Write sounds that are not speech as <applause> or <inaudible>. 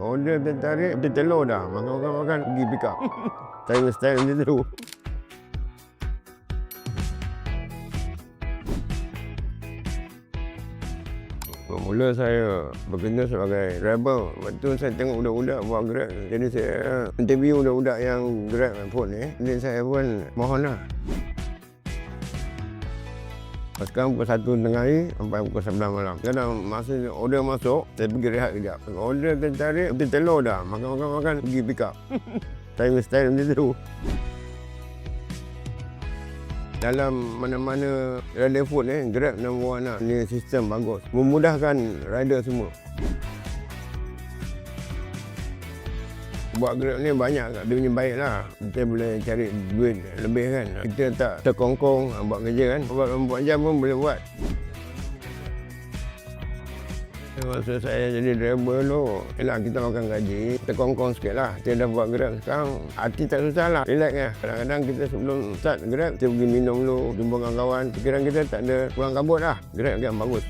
Order tertarik, dia telur dah. Makan-makan pergi pick up. <laughs> Saya style macam tu. Mula saya berkenal sebagai driver. Lepas tu saya tengok budak-budak buat Grab. Jadi saya interview budak-budak yang Grab pun ni. Jadi saya pun mohon lah. Sekarang pukul satu tengah hari sampai pukul 11 malam. Kadang masa order masuk, saya pergi rehat kejap. Order tertarik, dia telur dah. Makan-makan-makan pergi pick up. <laughs> saya style macam tu. Dalam mana-mana rider food ni, Grab number one lah. Ni sistem bagus. Memudahkan rider semua. Buat Grab ni banyak kat dia punya baik lah. Kita boleh cari duit lebih kan. Kita tak terkongkong ah, buat kerja kan. Buat 24 jam pun boleh buat. Masa saya jadi driver dulu, yelah kita makan gaji, terkongkong sikit lah. Kita dah buat Grab sekarang, hati tak susah lah, relax lah. Kadang-kadang kita sebelum start Grab, kita pergi minum dulu, jumpa kawan-kawan. Fikiran kita tak ada kurang kabut lah. Grab kan bagus.